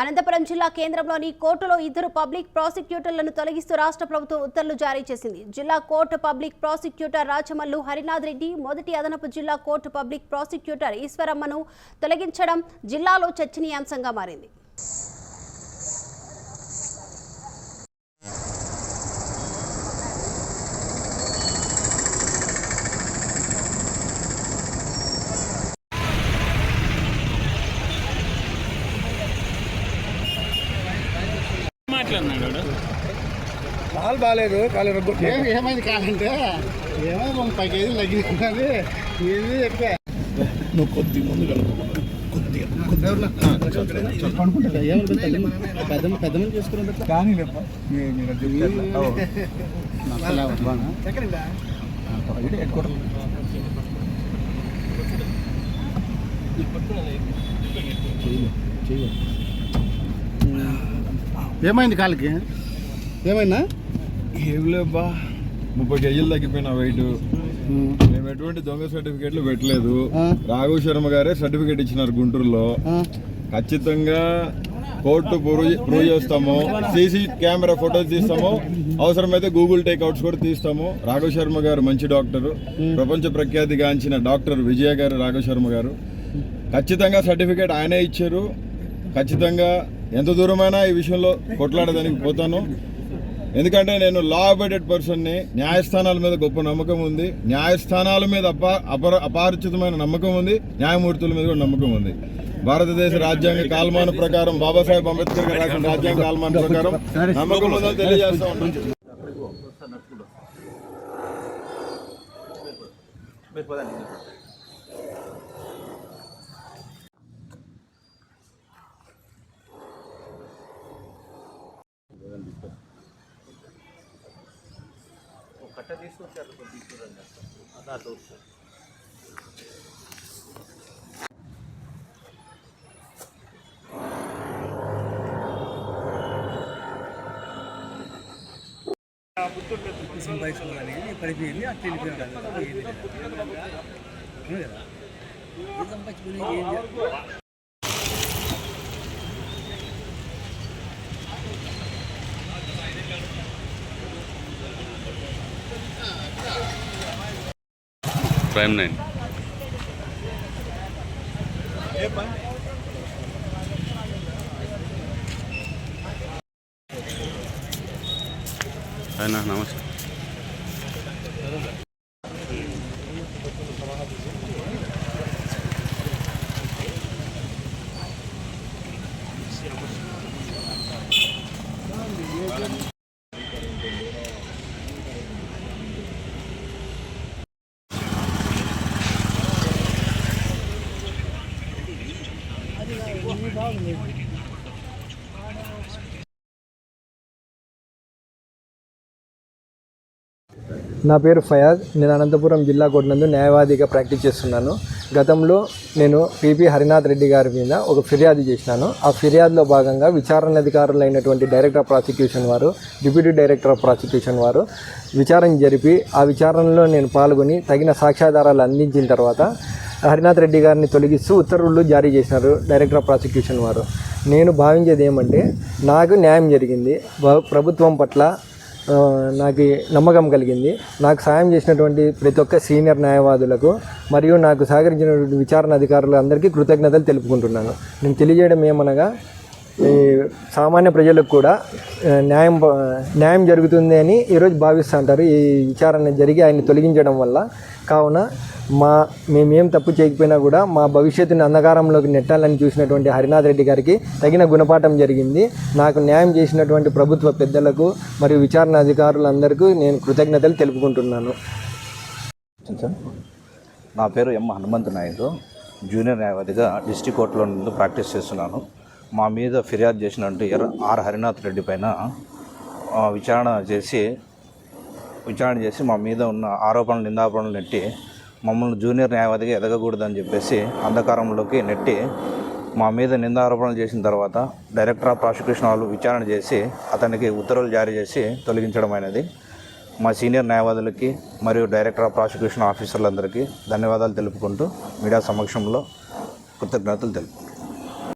అనంతపురం జిల్లా కేంద్రంలోని కోర్టులో ఇద్దరు పబ్లిక్ ప్రాసిక్యూటర్లను తొలగిస్తూ రాష్ట్ర ప్రభుత్వం ఉత్తర్వులు జారీ చేసింది. జిల్లా court public prosecutor Rachamallu Harinath Reddy మొదటి అదనపు జిల్లా కోర్టు పబ్లిక్ ప్రాసిక్యూటర్ ఈశ్వరమ్మను తొలగించడం జిల్లాలో చర్చనీయాంశంగా మారింది. కాలు బాగాలేదు కాలు రగ్గొట్టి ఏం ఏమైంది ఏమో ముప్పై కేజీలు తగ్గింది ఇది ఎక్కువ నువ్వు కొద్ది ముందు కొద్దిగా పడుకుంటా ఏమైంది కాళ్ళకి? ఏమైందా? ఏం లేబ్బా ముప్పై కేజీలు తగ్గిపోయిన వెయిట్ మేము ఎటువంటి దొంగ సర్టిఫికేట్లు పెట్టలేదు. రాఘవ్ శర్మ గారే సర్టిఫికేట్ ఇచ్చినారు గుంటూరులో. ఖచ్చితంగా కోర్టు ప్రూవ్ ప్రూవ్ చేస్తాము సీసీ కెమెరా ఫోటోస్ తీస్తాము అవసరమైతే గూగుల్ టేక్అవుట్స్ కూడా తీస్తాము. రాఘవ్ శర్మ గారు మంచి డాక్టర్. ప్రపంచ ప్రఖ్యాతిగాంచిన డాక్టర్ విజయ గారు రాఘవ్ శర్మ గారు. ఖచ్చితంగా సర్టిఫికేట్ ఆయనే ఇచ్చారు. ఖచ్చితంగా ఎంత దూరమైనా ఈ విషయంలో కొట్లాడడానికి పోతాను. ఎందుకంటే నేను లా అబైడెడ్ పర్సన్ని న్యాయస్థానాల మీద గొప్ప నమ్మకం ఉంది. న్యాయస్థానాల మీద అప అపర అపారిచితమైన నమ్మకం ఉంది. న్యాయమూర్తుల మీద కూడా నమ్మకం ఉంది. భారతదేశ రాజ్యాంగ కాల్మాన ప్రకారం బాబాసాహెబ్ అంబేద్కర్ గారు రాసిన రాజ్యాంగ కాల్మాన ప్రకారం నమ్మకం ఉందని తెలియజేస్తా ఉన్నాను పడిపోయింది అట్లా వెళ్ళిపోయినాడు అవును కదా ఇది సంపాదించుకునేది ఏం చేయాలి? Prime nine. అయినా నమస్కారం. నా పేరు ఫయాజ్. నేను అనంతపురం జిల్లా కోర్టు నందు న్యాయవాదిగా ప్రాక్టీస్ చేస్తున్నాను. గతంలో నేను పిపి హరినాథ్ రెడ్డి గారి మీద ఒక ఫిర్యాదు చేసినాను. ఆ ఫిర్యాదులో భాగంగా విచారణ అధికారులు అయినటువంటి డైరెక్టర్ ఆఫ్ ప్రాసిక్యూషన్ వారు డిప్యూటీ డైరెక్టర్ ఆఫ్ ప్రాసిక్యూషన్ వారు విచారణ జరిపి ఆ విచారణలో నేను పాల్గొని తగిన సాక్ష్యాధారాలు అందించిన తర్వాత హరినాథ్ రెడ్డి గారిని తొలగిస్తూ ఉత్తర్వులు జారీ చేసినారు డైరెక్టర్ ఆఫ్ ప్రాసిక్యూషన్ వారు. నేను భావించేది ఏమంటే నాకు న్యాయం జరిగింది. ప్రభుత్వం పట్ల నాకు నమ్మకం కలిగింది. నాకు సాయం చేసినటువంటి ప్రతి ఒక్క సీనియర్ న్యాయవాదులకు మరియు నాకు సహకరించినటువంటి విచారణ అధికారులు అందరికీ కృతజ్ఞతలు తెలుపుకుంటున్నాను. నేను తెలియజేయడం ఏమనగా సామాన్య ప్రజలకు కూడా న్యాయం న్యాయం జరుగుతుంది అని ఈరోజు భావిస్తూ ఉంటారు ఈ విచారణ జరిగి ఆయన్ని తొలగించడం వల్ల. కావున మా మేమేం తప్పు చేయకపోయినా కూడా మా భవిష్యత్తుని అంధకారంలోకి నెట్టాలని చూసినటువంటి హరినాథ్ రెడ్డి గారికి తగిన గుణపాఠం జరిగింది. నాకు న్యాయం చేసినటువంటి ప్రభుత్వ పెద్దలకు మరియు విచారణ అధికారులందరికీ నేను కృతజ్ఞతలు తెలుపుకుంటున్నాను. నా పేరు ఎం హనుమంత్ నాయుడు. జూనియర్ న్యాయవాదిగా డిస్టిక్ కోర్టులో ప్రాక్టీస్ చేస్తున్నాను. మా మీద ఫిర్యాదు చేసినట్టు ఎర్ ఆర్. హరినాథ్ రెడ్డి పైన విచారణ చేసి విచారణ చేసి మా మీద ఉన్న ఆరోపణలు నిందాపణలు నెట్టి మమ్మల్ని జూనియర్ న్యాయవాదిగా ఎదగకూడదని చెప్పేసి అంధకారంలోకి నెట్టి మా మీద నిందారోపణలు చేసిన తర్వాత డైరెక్టర్ ఆఫ్ ప్రాసిక్యూషన్ వాళ్ళు విచారణ చేసి అతనికి ఉత్తర్వులు జారీ చేసి తొలగించడం అయినది. మా సీనియర్ న్యాయవాదులకి మరియు డైరెక్టర్ ఆఫ్ ప్రాసిక్యూషన్ ఆఫీసర్లందరికీ ధన్యవాదాలు తెలుపుకుంటూ మీడియా సమక్షంలో కృతజ్ఞతలు తెలుపుకుంటున్నాను